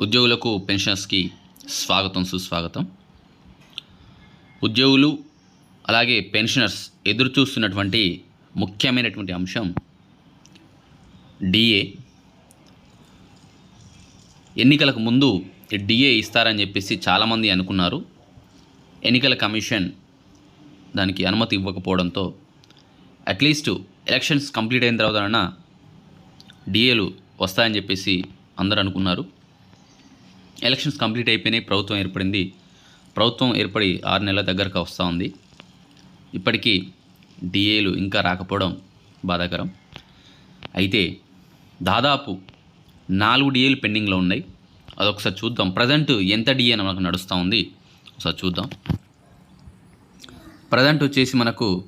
ఉద్యోగులకు పెన్షనర్స్కి స్వాగతం సుస్వాగతం. ఉద్యోగులు అలాగే పెన్షనర్స్ ఎదురు చూస్తున్నటువంటి ముఖ్యమైనటువంటి అంశం డిఏ. ఎన్నికలకు ముందు డిఏ ఇస్తారని చెప్పేసి చాలామంది అనుకున్నారు. ఎన్నికల కమిషన్ దానికి అనుమతి ఇవ్వకపోవడంతో అట్లీస్ట్ ఎలక్షన్స్ కంప్లీట్ అయిన తర్వాత డిఏలు వస్తాయని చెప్పేసి అందరూ అనుకున్నారు. ఎలక్షన్స్ కంప్లీట్ అయిపోయినాయి ప్రభుత్వం ఏర్పడింది. ప్రభుత్వం ఏర్పడి ఆరు నెలల దగ్గరకు వస్తూ ఉంది. ఇప్పటికీ డిఏలు ఇంకా రాకపోవడం బాధాకరం. అయితే దాదాపు నాలుగు డిఏలు పెండింగ్లో ఉన్నాయి. అదొకసారి చూద్దాం. ప్రజెంట్ ఎంత డిఏ మనకు నడుస్తూ ఉంది? ఒకసారి చూద్దాం. ప్రజెంట్ వచ్చేసి మనకు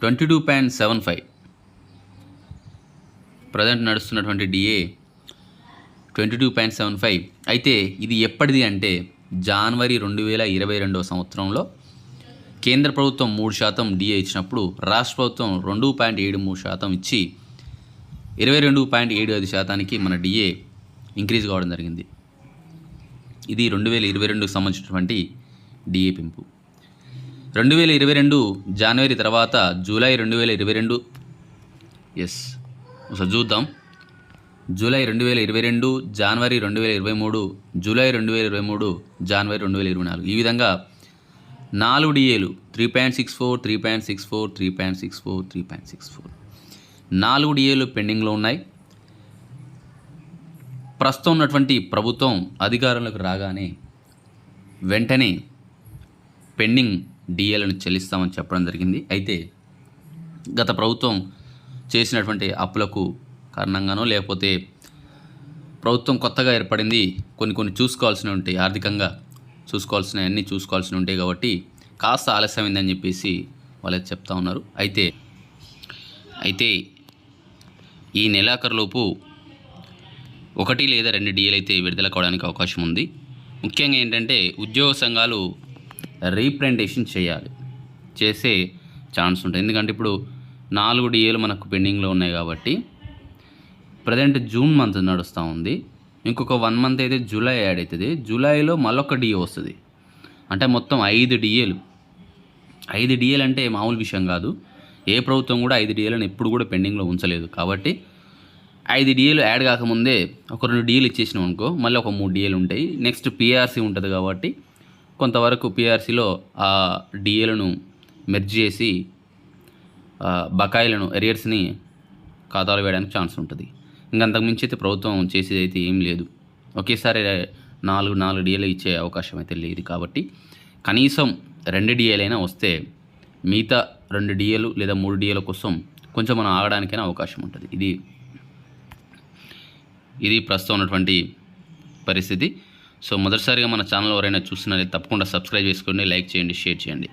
twenty two point seven five. Present నడుస్తున్నటువంటి DA twenty two point seven five. అయితే ఇది ఎప్పటిది అంటే జనవరి రెండు వేల ఇరవై రెండవ సంవత్సరంలో కేంద్ర ప్రభుత్వం మూడు శాతం డిఏ ఇచ్చినప్పుడు రాష్ట్ర ప్రభుత్వం రెండు పాయింట్ ఏడు మూడు శాతం ఇచ్చి ఇరవై రెండు పాయింట్ ఏడు ఐదు శాతానికి మన డిఏ ఇంక్రీజ్ కావడం జరిగింది. ఇది రెండు వేల ఇరవై రెండుకు సంబంధించినటువంటి డిఏ పెంపు. రెండు వేల ఇరవై రెండు జనవరి తర్వాత జూలై రెండు వేల ఇరవై రెండు. ఎస్. ఒకసారి చూద్దాం. జూలై రెండు వేల ఇరవై రెండు జనవరి రెండు వేల ఇరవై మూడు జూలై రెండు వేల ఇరవై మూడు జనవరి రెండు వేల ఇరవై నాలుగు. ఈ విధంగా నాలుగు డిఏలు three point six four three point six four three point six four three point six four నాలుగు డిఏలు పెండింగ్లో ఉన్నాయి. ప్రస్తుతం ఉన్నటువంటి ప్రభుత్వం అధికారంలోకి రాగానే వెంటనే పెండింగ్ డిఏలను చెల్లిస్తామని చెప్పడం జరిగింది. అయితే గత ప్రభుత్వం చేసినటువంటి అప్పులకు కారణంగానో లేకపోతే ప్రభుత్వం కొత్తగా ఏర్పడింది కొన్ని కొన్ని చూసుకోవాల్సినవి ఉంటాయి ఆర్థికంగా చూసుకోవాల్సినవన్నీ చూసుకోవాల్సి ఉంటాయి కాబట్టి కాస్త ఆలస్యమైందని చెప్పేసి వాళ్ళకి చెప్తా ఉన్నారు. అయితే అయితే ఈ నెలాఖరులోపు ఒకటి లేదా రెండు డిఏలు అయితే విడుదల కావడానికి అవకాశం ఉంది. ముఖ్యంగా ఏంటంటే ఉద్యోగ సంఘాలు రీప్రజెంటేషన్ చేయాలి చేసే ఛాన్స్ ఉంటుంది. ఎందుకంటే ఇప్పుడు నాలుగు డిఏలు మనకు పెండింగ్లో ఉన్నాయి కాబట్టి ప్రజెంట్ జూన్ మంత్ నడుస్తూ ఉంది. ఇంకొక వన్ మంత్ అయితే జూలై యాడ్ అవుతుంది జూలైలో మళ్ళొక డిఏ వస్తుంది. అంటే మొత్తం ఐదు డిఏలు. ఐదు డిఏలు అంటే మామూలు విషయం కాదు. ఏ ప్రభుత్వం కూడా ఐదు డిఏలను ఎప్పుడు కూడా పెండింగ్లో ఉంచలేదు. కాబట్టి ఐదు డిఏలు యాడ్ కాకముందే ఒక రెండు డిఏలు ఇచ్చేసినాం అనుకో మళ్ళీ ఒక మూడు డిఏలు ఉంటాయి. నెక్స్ట్ పిఆర్సీ ఉంటుంది కాబట్టి కొంతవరకు పిఆర్సీలో ఆ డిఏలను మెర్జ్ చేసి బకాయిలను ఎరియర్స్ని ఖాతాలో వేయడానికి ఛాన్స్ ఉంటుంది. ఇంకా అంతకుమించి అయితే ప్రభుత్వం చేసేది అయితే ఏం లేదు. ఒకేసారి నాలుగు నాలుగు డిఏలు ఇచ్చే అవకాశం అయితే లేదు కాబట్టి కనీసం రెండు డిఏలైనా వస్తే మిగతా రెండు డిఏలు లేదా మూడు డిఏల కోసం కొంచెం మనం ఆగడానికైనా అవకాశం ఉంటుంది. ఇది ఇది ప్రస్తుతం ఉన్నటువంటి పరిస్థితి. సో మొదటిసారిగా మన ఛానల్ ఎవరైనా చూస్తున్నట్లయితే తప్పకుండా సబ్స్క్రైబ్ చేసుకోండి లైక్ చేయండి షేర్ చేయండి.